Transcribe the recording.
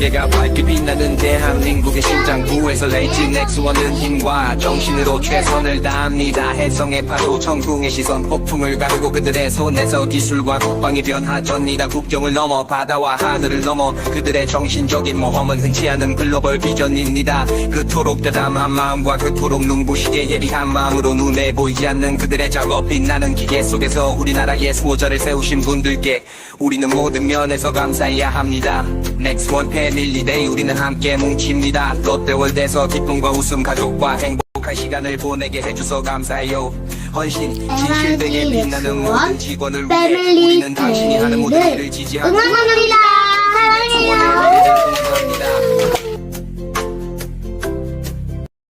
미래가 밝게 빛나는 대한민국의 심장부에서 레이지 넥스원은 힘과 정신으로 최선을 다합니다. 해성의 파도 천궁의 시선 폭풍을 가르고 그들의 손에서 기술과 국방이 변하전이다. 국경을 넘어 바다와 하늘을 넘어 그들의 정신적인 모험은 흔치 않은 글로벌 비전입니다. 그토록 대담한 마음과 그토록 눈부시게 예리한 마음으로 눈에 보이지 않는 그들의 작업 빛나는 기계 속에서 우리나라의 수호자를 세우신 분들께 우리는 모든 면에서 감사해야 합니다 Next One Family Day. 우리는 함께 뭉칩니다. 롯데월드에서 기쁨과 웃음 가족과 행복한 시간을 보내게 해줘서 감사해요. 헌신 진실되게 빛나는 모든 직원을 위해 우리는 당신이 하는 모든 일을 지지하고 응원하는